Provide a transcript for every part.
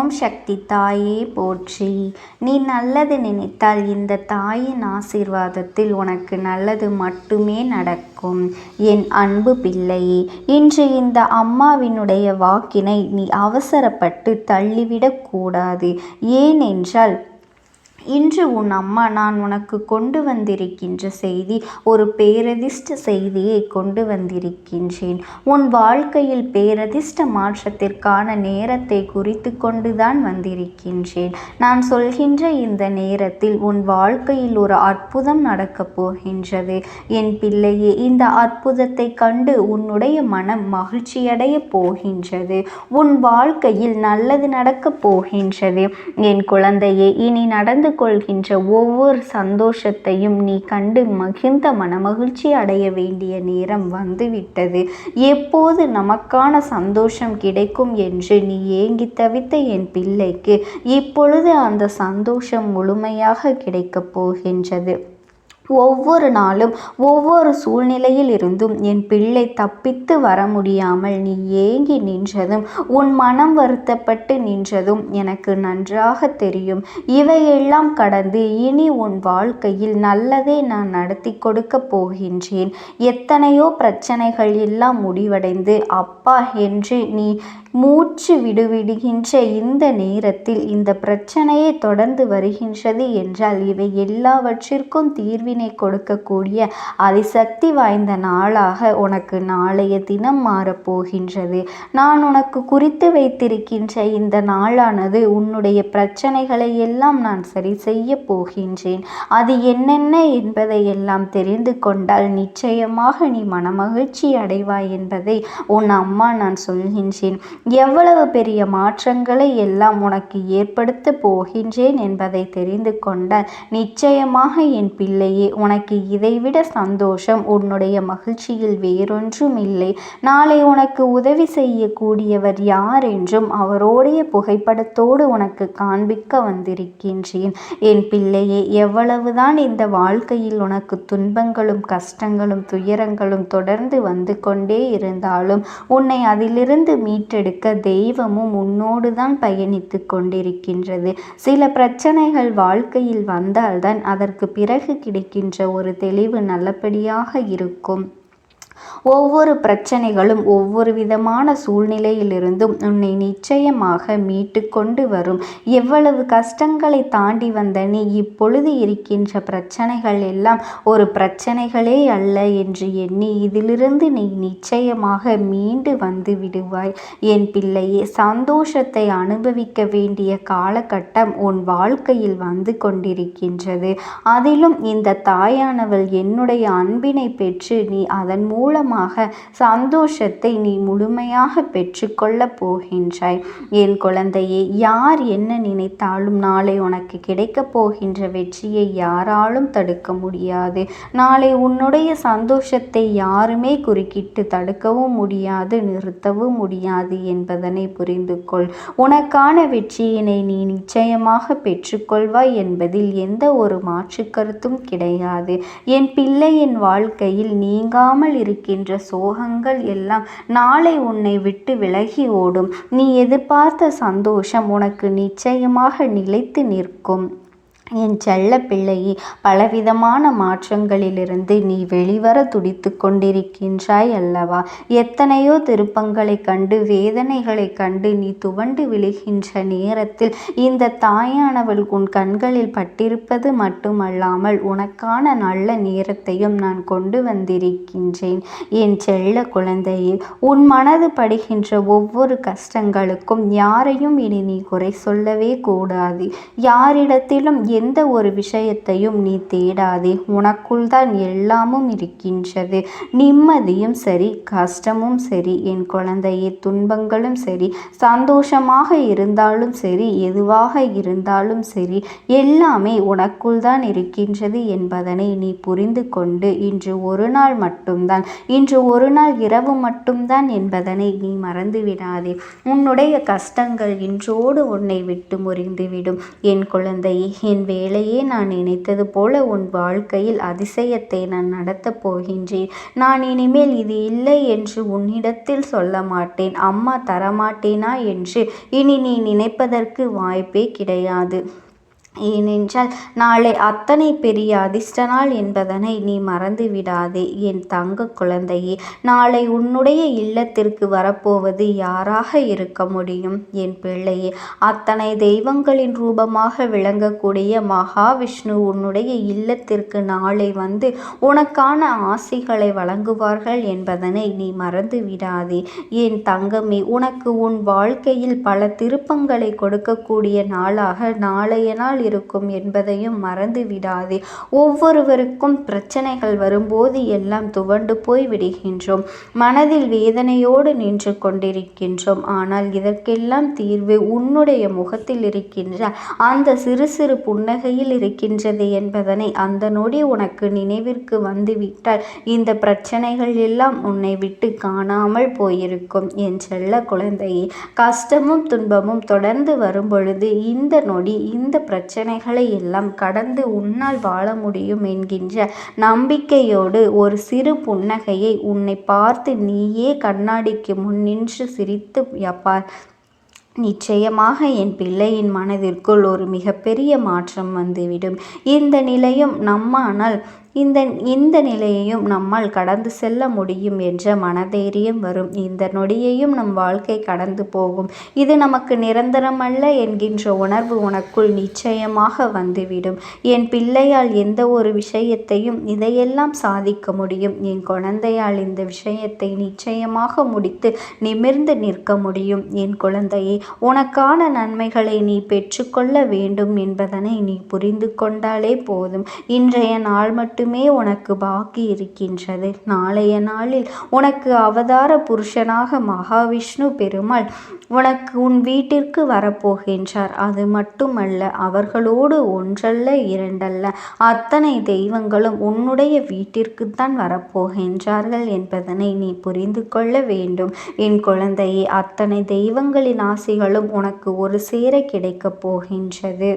ஓம் சக்தி தாயே போற்றி. நீ நல்லது நினைத்தால் இந்த தாயின் ஆசீர்வாதத்தில் உனக்கு நல்லது மட்டுமே நடக்கும். என் அன்பு பிள்ளையே இன்று இந்த அம்மாவினுடைய வாக்கினை நீ அவசரப்பட்டு தள்ளிவிடக்கூடாது. ஏனென்றால் இன்று உன் அம்மா நான் உனக்கு கொண்டு வந்திருக்கின்ற செய்தி ஒரு பேரதிர்ஷ்ட செய்தியை கொண்டு வந்திருக்கின்றேன். உன் வாழ்க்கையில் பேரதிர்ஷ்ட மாற்றத்திற்கான நேரத்தை குறித்து கொண்டுதான் வந்திருக்கின்றேன். நான் சொல்கின்ற இந்த நேரத்தில் உன் வாழ்க்கையில் ஒரு அற்புதம் நடக்கப் போகின்றது. என் பிள்ளையே இந்த அற்புதத்தை கண்டு உன்னுடைய மனம் மகிழ்ச்சியடைய போகின்றது. உன் வாழ்க்கையில் நல்லது நடக்கப் போகின்றது. என் குழந்தையே இனி நடந்து கொள்கின்ற ஒவ்வொரு சந்தோஷத்தையும் நீ கண்டு மகிழ்ந்த மனமகிழ்ச்சி அடைய வேண்டிய நேரம் வந்துவிட்டது. எப்போது நமக்கான சந்தோஷம் கிடைக்கும் என்று நீ ஏங்கி தவித்த என் பிள்ளைக்கு இப்பொழுது அந்த சந்தோஷம் முழுமையாக கிடைக்கப் போகின்றது. ஒவ்வொரு நாளும் ஒவ்வொரு சூழ்நிலையில் இருந்தும் என் பிள்ளை தப்பித்து வர முடியாமல் நீ ஏங்கி நின்றதும் உன் மனம் வருத்தப்பட்டு நின்றதும் எனக்கு நன்றாக தெரியும். இவையெல்லாம் கடந்து இனி உன் வாழ்க்கையில் நல்லதே நான் நடத்தி கொடுக்க போகின்றேன். எத்தனையோ பிரச்சனைகள் எல்லாம் முடிவடைந்து அப்பா என்று நீ மூச்சு விடுவிடுகின்ற இந்த நேரத்தில் இந்த பிரச்சனையே தொடர்ந்து வருகின்றது என்றால் இவை எல்லாவற்றிற்கும் தீர்வினை கொடுக்கக்கூடிய அதிசக்தி வாய்ந்த நாளாக உனக்கு நாளைய தினம் மாறப்போகின்றது நான் உனக்கு குறித்து வைத்திருக்கின்ற இந்த நாளானது உன்னுடைய பிரச்சனைகளை எல்லாம் நான் சரி செய்ய போகின்றேன். அது என்னென்ன என்பதை எல்லாம் தெரிந்து கொண்டால் நிச்சயமாக நீ மனமகிழ்ச்சி அடைவாய் என்பதை உன் அம்மா நான் சொல்கின்றேன். எவ்வளவு பெரிய மாற்றங்களை எல்லாம் உனக்கு ஏற்படுத்த போகின்றேன் என்பதை தெரிந்து கொண்டால் நிச்சயமாக என் பிள்ளையே உனக்கு இதைவிட சந்தோஷம் உன்னுடைய மகிழ்ச்சியில் வேறொன்றும் இல்லை நாளை உனக்கு உதவி செய்யக்கூடியவர் யார் என்றும் அவரோடைய புகைப்படத்தோடு உனக்கு காண்பிக்க வந்திருக்கின்றேன். என் பிள்ளையே எவ்வளவுதான் இந்த வாழ்க்கையில் உனக்கு துன்பங்களும் கஷ்டங்களும் துயரங்களும் தொடர்ந்து வந்து கொண்டே இருந்தாலும் உன்னை அதிலிருந்து மீட்டெடுக்க தெய்வமும் உன்னோடு தான் பயணித்து கொண்டிருக்கின்றது. சில பிரச்சனைகள் வாழ்க்கையில் வந்தால்தான் அதற்கு பிறகு கிடைக்கும் இருக்கின்ற ஒரு தெளிவு நல்லபடியாக இருக்கும். ஒவ்வொரு பிரச்சனைகளும் ஒவ்வொரு விதமான சூழ்நிலையிலிருந்தும் உன்னை நிச்சயமாக மீட்டு கொண்டு வரும். எவ்வளவு கஷ்டங்களை தாண்டி வந்த நீ இப்பொழுது இருக்கின்ற பிரச்சனைகள் எல்லாம் ஒரு பிரச்சனைகளே அல்ல என்று எண்ணி இதிலிருந்து நீ நிச்சயமாக மீண்டு வந்து விடுவாய். என் பிள்ளையே சந்தோஷத்தை அனுபவிக்க வேண்டிய காலகட்டம் உன் வாழ்க்கையில் வந்து கொண்டிருக்கின்றது. அதிலும் இந்த தாயானவள் என்னுடைய அன்பினை பெற்று நீ அதன் மூலம் மூலமாக சந்தோஷத்தை நீ முழுமையாக பெற்றுக்கொள்ளப் போகின்றாய். என் குழந்தையே யார் என்ன நினைத்தாலும் நாளை உனக்கு கிடைக்கப் போகின்ற வெற்றியை யாராலும் தடுக்க முடியாது. நாளை உன்னுடைய சந்தோஷத்தை யாருமே குறுக்கிட்டு தடுக்கவும் முடியாது நிறுத்தவும் முடியாது என்பதனை புரிந்து கொள். உனக்கான வெற்றியினை நீ நிச்சயமாக பெற்றுக்கொள்வாய் என்பதில் எந்த ஒரு மாற்று கருத்தும் கிடையாது. என் பிள்ளையின் வாழ்க்கையில் நீங்காமல் இரு இருக்கின்ற சோகங்கள் எல்லாம் நாளை உன்னை விட்டு விலகி ஓடும். நீ எதிர்பார்த்த சந்தோஷம் உனக்கு நிச்சயமாக நிலைத்து நிற்கும். என் செல்ல பிள்ளையே பலவிதமான மாற்றங்களிலிருந்து நீ வெளிவர துடித்து கொண்டிருக்கின்றாய் அல்லவா? எத்தனையோ திருப்பங்களை கண்டு வேதனைகளை கண்டு நீ துவண்டு விழுகின்ற நேரத்தில் இந்த தாயானவள் உன் கண்களில் பட்டிருப்பது மட்டுமல்லாமல் உனக்கான நல்ல நேரத்தையும் நான் கொண்டு வந்திருக்கின்றேன். என் செல்ல குழந்தையே உன் மனது படுகின்ற ஒவ்வொரு கஷ்டங்களுக்கும் யாரையும் இனி நீ குறை சொல்லவே கூடாது. யாரிடத்திலும் எந்த ஒரு விஷயத்தையும் நீ தேடாதே. உனக்குள் தான் எல்லாமும் இருக்கின்றது. நிம்மதியும் சரி கஷ்டமும் சரி என் குழந்தையே துன்பங்களும் சரி சந்தோஷமாக இருந்தாலும் சரி எதுவாக இருந்தாலும் சரி எல்லாமே உனக்குள் தான் இருக்கின்றது என்பதனை நீ புரிந்து கொண்டு இன்று ஒரு நாள் மட்டும்தான் இன்று ஒரு நாள் இரவு மட்டும்தான் என்பதனை நீ மறந்து விடாதே. உன்னுடைய கஷ்டங்கள் இன்றோடு உன்னை விட்டு முறிந்துவிடும். என் குழந்தையே என் வேளையே நான் நினைத்தது போல உன் வாழ்க்கையில் அதிசயத்தை நான் நடத்தப் போகின்றேன். நான் இனிமேல் இது இல்லை என்று உன்னிடத்தில் சொல்ல மாட்டேன். அம்மா தரமாட்டேனா என்று இனி நீ நினைப்பதற்கு வாய்ப்பே கிடையாது. ஏனென்றால் நாளை அத்தனை பெரிய அதிர்ஷ்ட நாள் என்பதனை நீ மறந்து விடாதே என் தங்க குழந்தையே நாளை உன்னுடைய இல்லத்திற்கு வரப்போவது யாராக இருக்க முடியும்? என் பிள்ளையே அத்தனை தெய்வங்களின் ரூபமாக விளங்கக்கூடிய மகாவிஷ்ணு உன்னுடைய இல்லத்திற்கு நாளை வந்து உனக்கான ஆசைகளை வழங்குவார்கள் என்பதனை நீ மறந்து விடாதே என் தங்கமே உனக்கு உன் வாழ்க்கையில் பல திருப்பங்களை கொடுக்கக்கூடிய நாளாக நாளைய நாள் இருக்கும் என்பதையும் மறந்து விடாதே. ஒவ்வொருவருக்கும் பிரச்சனைகள் வரும்போது எல்லாம் துவண்டு போய் விடுகின்றோம். மனதில் வேதனையோடு நின்று கொண்டிருக்கின்றோம். ஆனால் இதற்கெல்லாம் தீர்வு உன்னுடைய முகத்தில் இருக்கின்ற அந்த சிறு சிறு புன்னகையில் இருக்கின்றது என்பதனை அந்த நொடி உனக்கு நினைவிற்கு வந்துவிட்டால் இந்த பிரச்சனைகள் எல்லாம் உன்னை விட்டு காணாமல் போயிருக்கும் என் செல்ல குழந்தையே. கஷ்டமும் துன்பமும் தொடர்ந்து வரும் பொழுது இந்த நொடி இந்த பிரச்சனை பிரச்சனைகளை எல்லாம் கடந்து உன்னால் வாழ முடியும் என்கின்ற நம்பிக்கையோடு ஒரு சிறு புன்னகையை உன்னை பார்த்து நீயே கண்ணாடிக்கு முன் நின்று சிரித்து யப்பார் நிச்சயமாக என் பிள்ளையின் மனதிற்குள் ஒரு மிகப்பெரிய மாற்றம் வந்துவிடும். இந்த நிலையும் நம்மானால் இந்த இந்த நிலையையும் நம்மால் கடந்து செல்ல முடியும் என்ற மனதைரியம் வரும். இந்த நொடியையும் நம் வாழ்க்கை கடந்து போகும். இது நமக்கு நிரந்தரமல்ல என்கின்ற உணர்வு உனக்குள் நிச்சயமாக வந்துவிடும். என் பிள்ளையால் எந்த ஒரு விஷயத்தையும் இதையெல்லாம் சாதிக்க முடியும். என் குழந்தையால் இந்த விஷயத்தை நிச்சயமாக முடித்து நிமிர்ந்து நிற்க முடியும். என் குழந்தையை உனக்கான நன்மைகளை நீ பெற்றுக்கொள்ள வேண்டும் என்பதனை நீ புரிந்து கொண்டாலே போதும். இன்றைய நாள் மட்டும் மட்டுமே உனக்கு பாக்கி இருக்கின்றது. நாளைய நாளில் உனக்கு அவதார புருஷனாக மகாவிஷ்ணு பெருமாள் உனக்கு உன் வீட்டிற்கு வரப்போகின்றார். அது மட்டுமல்ல அவர்களோடு ஒன்றல்ல இரண்டல்ல அத்தனை தெய்வங்களும் உன்னுடைய வீட்டிற்குத்தான் வரப்போகின்றார்கள் என்பதனை நீ புரிந்து கொள்ள வேண்டும். என் குழந்தையே அத்தனை தெய்வங்களின் ஆசைகளும் உனக்கு ஒரு சேர கிடைக்கப் போகின்றது.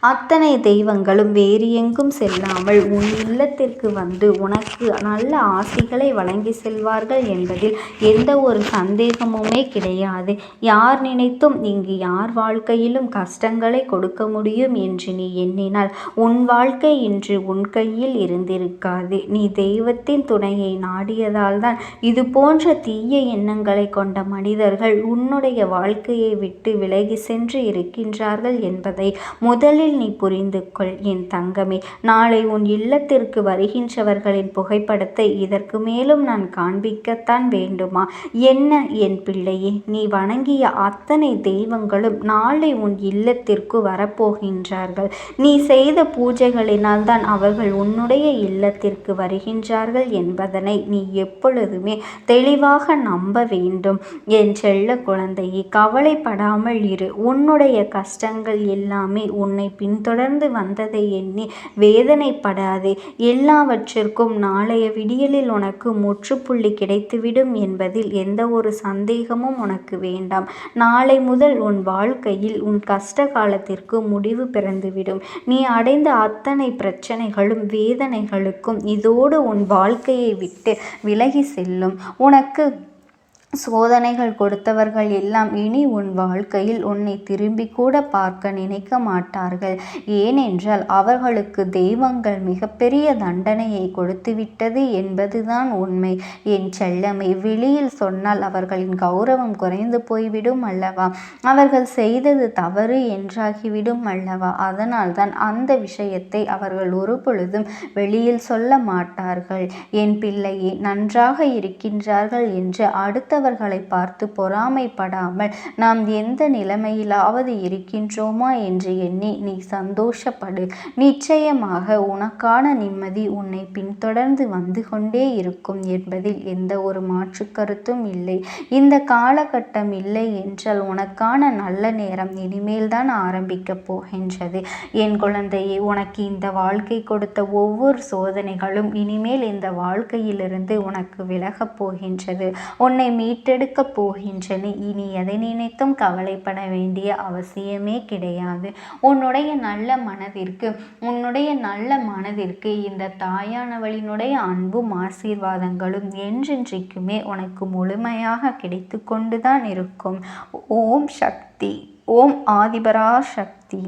அத்தனை தெய்வங்களும் வேறு எங்கும் செல்லாமல் உன் இல்லத்திற்கு வந்து உனக்கு நல்ல ஆசிகளை வழங்கி செல்வார்கள் என்பதில் எந்த ஒரு சந்தேகமுமே கிடையாது. யார் நினைத்தும் இங்கு யார் வாழ்க்கையிலும் கஷ்டங்களை கொடுக்க முடியும் என்று நீ எண்ணினால் உன் வாழ்க்கை இன்று உன் கையில் இருந்திருக்காது. நீ தெய்வத்தின் துணையை நாடியதால்தான் இது போன்ற தீய எண்ணங்களை கொண்ட மனிதர்கள் உன்னுடைய வாழ்க்கையை விட்டு விலகி சென்று இருக்கின்றார்கள் என்பதை முதல் முதலில் நீ புரிந்து கொள் என் தங்கமே. நாளை உன் இல்லத்திற்கு வருகின்றவர்களின் புகைப்படத்தை இதற்கு மேலும் நான் காண்பிக்கத்தான் வேண்டுமா? என்ன என் பிள்ளையே நீ வணங்கிய அத்தனை தெய்வங்களும் நாளை உன் இல்லத்திற்கு வரப்போகின்றார்கள். நீ செய்த பூஜைகளினால் தான் அவர்கள் உன்னுடைய இல்லத்திற்கு வருகின்றார்கள் என்பதனை நீ எப்பொழுதுமே தெளிவாக நம்ப வேண்டும். என் செல்ல குழந்தையே கவலைப்படாமல் இரு. உன்னுடைய கஷ்டங்கள் எல்லாமே உன் உன்னை பின்தொடர்ந்து வந்ததை எண்ணி வேதனைப்படாதே. எல்லாவற்றிற்கும் நாளைய விடியலில் உனக்கு முற்றுப்புள்ளி கிடைத்துவிடும் என்பதில் எந்த ஒரு சந்தேகமும் உனக்கு வேண்டாம். நாளை முதல் உன் வாழ்க்கையில் உன் கஷ்ட காலத்திற்கு முடிவு பிறந்துவிடும். நீ அடைந்த அத்தனை பிரச்சனைகளும் வேதனைகளுக்கும் இதோடு உன் வாழ்க்கையை விட்டு விலகி செல்லும். உனக்கு சோதனைகள் கொடுத்தவர்கள் எல்லாம் இனி உன் வாழ்க்கையில் உன்னை திரும்பி கூட பார்க்க நினைக்க மாட்டார்கள். ஏனென்றால் அவர்களுக்கு தெய்வங்கள் மிகப்பெரிய தண்டனையை கொடுத்துவிட்டது என்பதுதான் உண்மை. என் செல்லமை வெளியில் சொன்னால் அவர்களின் கௌரவம் குறைந்து போய்விடும் அல்லவா? அவர்கள் செய்தது தவறு என்றாகிவிடும் அல்லவா? அதனால்தான் அந்த விஷயத்தை அவர்கள் ஒரு பொழுதும் வெளியில் சொல்ல மாட்டார்கள். என் பிள்ளையே நன்றாக இருக்கின்றார்கள் என்று அடுத்த மற்றவர்களை பார்த்து பொறாமைப்படாமல் நாம் எந்த நிலைமையிலாவது இருக்கின்றோமா என்று எண்ணி நீ சந்தோஷப்படு. நிச்சயமாக உனக்கான நிம்மதி உன்னை பின்தொடர்ந்து வந்து கொண்டே இருக்கும் என்பதில் எந்த ஒரு மாற்று கருத்தும் இல்லை. இந்த காலகட்டம் இல்லை என்றால் உனக்கான நல்ல நேரம் இனிமேல் தான் ஆரம்பிக்கப் போகின்றது. என் குழந்தையே உனக்கு இந்த வாழ்க்கை கொடுத்த ஒவ்வொரு சோதனைகளும் இனிமேல் இந்த வாழ்க்கையிலிருந்து உனக்கு விலகப் போகின்றது. உன்னை மீ மீட்டெடுக்கப் போகின்றன. இனி எதை நினைத்தும் கவலைப்பட வேண்டிய அவசியமே கிடையாது. உன்னுடைய நல்ல மனதிற்கு உன்னுடைய நல்ல மனதிற்கு இந்த தாயானவளினுடைய அன்பும் ஆசீர்வாதங்களும் என்றென்றைக்குமே உனக்கு முழுமையாக கிடைத்து கொண்டுதான் இருக்கும். ஓம் சக்தி ஓம் ஆதிபரா சக்தி